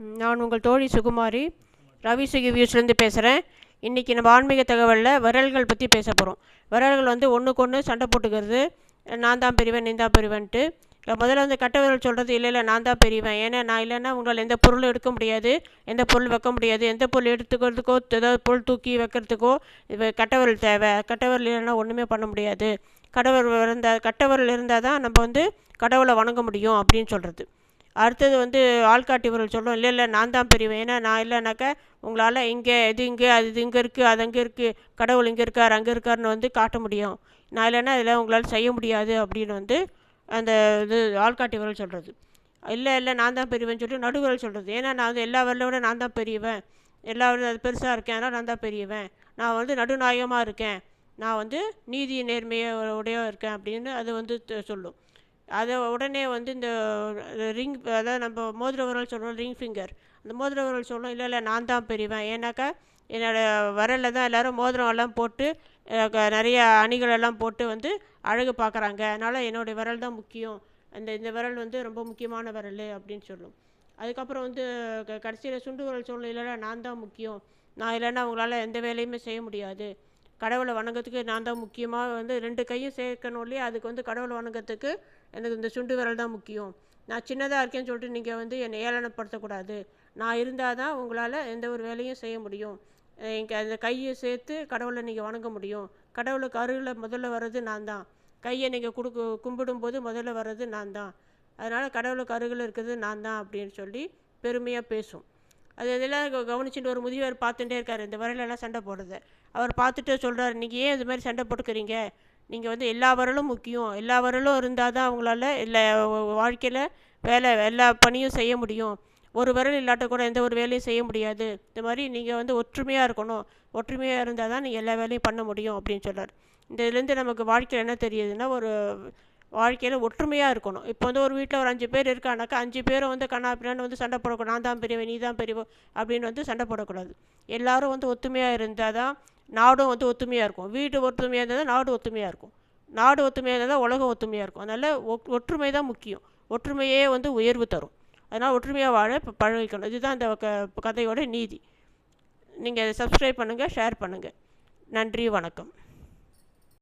நான் உங்கள் தோழி சுகுமாரி. ரவி சுகி வியூஸ்லேருந்து பேசுகிறேன் இன்றைக்கி நம்ம ஆன்மீக தகவலில் விரல்கள் பற்றி பேச போகிறோம் விரல்கள் வந்து ஒன்றுக்கு ஒன்று சண்டை போட்டுக்கிறது. நான் தான் பெரியவன் நீ தான் பெரியவன்ட்டு இல்லை முதல்ல வந்து கட்ட விரல் சொல்கிறது இல்லை இல்லை நான் தான் பெரியவன் ஏன்னா நான் இல்லைன்னா உங்களால் எந்த பொருளும் எடுக்க முடியாது. எந்த பொருள் வைக்க முடியாது. எந்த பொருள் எடுத்துக்கிறதுக்கோ ஏதாவது பொருள் தூக்கி வைக்கிறதுக்கோ கட்ட விரல் தேவை. கட்ட விரல் இல்லைன்னா ஒன்றுமே பண்ண முடியாது. கடவுள் இருந்தால் கட்டவரல் இருந்தால் தான் நம்ம வந்து கடவுளை வணங்க முடியும் அப்படின்னு சொல்கிறது அடுத்தது வந்து ஆள்காட்டி விரல் சொல்லும் இல்லை இல்லை நான் தான் பெரியவன். ஏன்னா நான் இல்லைனாக்கா உங்களால் இங்கே இது இங்கே அது இது இங்கே இருக்குது அது அங்கே இருக்குது கடவுள் இங்கே இருக்கார் அங்கே இருக்காருன்னு வந்து காட்ட முடியும். நான் இல்லைன்னா இதெல்லாம் உங்களால் செய்ய முடியாது. அப்படின்னு வந்து அந்த இது ஆள்காட்டி விரல் சொல்கிறது இல்லை இல்லை நான் தான் பெரியவன் சொல்லிட்டு நடுவிரல் சொல்கிறது ஏன்னா நான் வந்து எல்லா விரலை விட நான் தான் பெரியவன். எல்லா விரலும் அது பெருசாக இருக்கேன் அதனால் நான் தான் பெரியவன். நான் வந்து நடுநாயகமாக இருக்கேன். நான் வந்து நீதி நேர்மையோடைய உடையோ இருக்கேன் அப்படின்னு அது வந்து சொல்லும். அதை உடனே வந்து இந்த ரிங் அதாவது நம்ம மோதிர விரல் சொல்கிறோம் ரிங் ஃபிங்கர் அந்த மோதிர விரல் சொல்லும் இல்லை இல்லை நான் தான் பெரியவன் ஏன்னாக்கா என்னோடய விரலில் தான் எல்லோரும் மோதிரம் எல்லாம் போட்டு க- நிறைய அணிகள் எல்லாம் போட்டு வந்து அழகு பார்க்குறாங்க அதனால் என்னுடைய விரல் தான் முக்கியம். அந்த இந்த விரல் வந்து ரொம்ப முக்கியமான விரல் அப்படின்னு சொல்லும். அதுக்கப்புறம் வந்து கடைசியில் சுண்டு விரல் சொல்லும் இல்லைன்னா நான் தான் முக்கியம். நான் இல்லைன்னா உங்களால் எந்த வேலையுமே செய்ய முடியாது. கடவுளை வணங்கத்துக்கு நான் தான் முக்கியமாக வந்து ரெண்டு கையும் சேர்க்கணும் இல்லையா? அதுக்கு வந்து கடவுளை வணங்கத்துக்கு எனக்கு இந்த சுண்டு விரல் தான் முக்கியம். நான் சின்னதாக இருக்கேன்னு சொல்லிட்டு நீங்கள் வந்து என்னை ஏளனப்படுத்தக்கூடாது. நான் இருந்தால் தான் உங்களால் எந்த ஒரு வேலையும் செய்ய முடியும். இங்கே அந்த கையை சேர்த்து கடவுளை நீங்கள் வணங்க முடியும். கடவுளுக்கு அருகில் முதல்ல வர்றது நான் தான். கையை நீங்கள் கொடுக்கு கும்பிடும்போது முதல்ல வர்றது நான் தான். அதனால் கடவுளுக்கு அருகில் இருக்கிறது நான் தான் அப்படின்னு சொல்லி பெருமையாக பேசும். அது இதெல்லாம் கவனிச்சுட்டு ஒரு முதியவர் பார்த்துட்டே இருக்கார். இந்த விரலெல்லாம் சண்டை போடுறது. அவர் பார்த்துட்டு சொல்கிறார் நீங்கள் ஏன் இது மாதிரி சண்டை போட்டுக்கிறீங்க? நீங்கள் வந்து எல்லா வரலும் முக்கியம். எல்லா வரலும் இருந்தால் தான் அவங்களால எல்லா வாழ்க்கையில் வேலை எல்லா பணியும் செய்ய முடியும். ஒரு விரல் இல்லாட்ட கூட எந்த ஒரு வேலையும் செய்ய முடியாது. இந்த மாதிரி நீங்கள் வந்து ஒற்றுமையாக இருக்கணும். ஒற்றுமையாக இருந்தால் தான் நீங்கள் எல்லா வேலையும் பண்ண முடியும் அப்படின்னு சொல்கிறார் இந்த இதுலேருந்து நமக்கு வாழ்க்கையில் என்ன தெரியுதுன்னா ஒரு வாழ்க்கையில் ஒற்றுமையாக இருக்கணும். இப்போ வந்து ஒரு வீட்டில் ஒரு அஞ்சு பேர் இருக்கானாக்கா அஞ்சு பேரும் வந்து கண்ணா பின்னான்னு வந்து சண்டை போடக்கூடாது. நான் தான் பெரியவன் நீ தான் பெரியவன் அப்படின்னு வந்து சண்டை போடக்கூடாது. எல்லாரும் வந்து ஒத்துமையாக இருந்தால் தான் நாடும் வந்து ஒத்துமையாக இருக்கும். வீடு ஒற்றுமையாக இருந்தால் தான் நாடு ஒத்துமையாக இருக்கும். நாடு ஒத்துமையாக இருந்தால் தான் உலகம் ஒத்துமையாக இருக்கும். அதனால் ஒ- ஒற்றுமை தான் முக்கியம். ஒற்றுமையே வந்து உயர்வு தரும். அதனால் ஒற்றுமையாக வாழ இப்போ பழகிக்கணும். இதுதான் இந்த க கதையோட நீதி. நீங்கள் சப்ஸ்கிரைப் பண்ணுங்கள் ஷேர் பண்ணுங்கள் நன்றி வணக்கம்.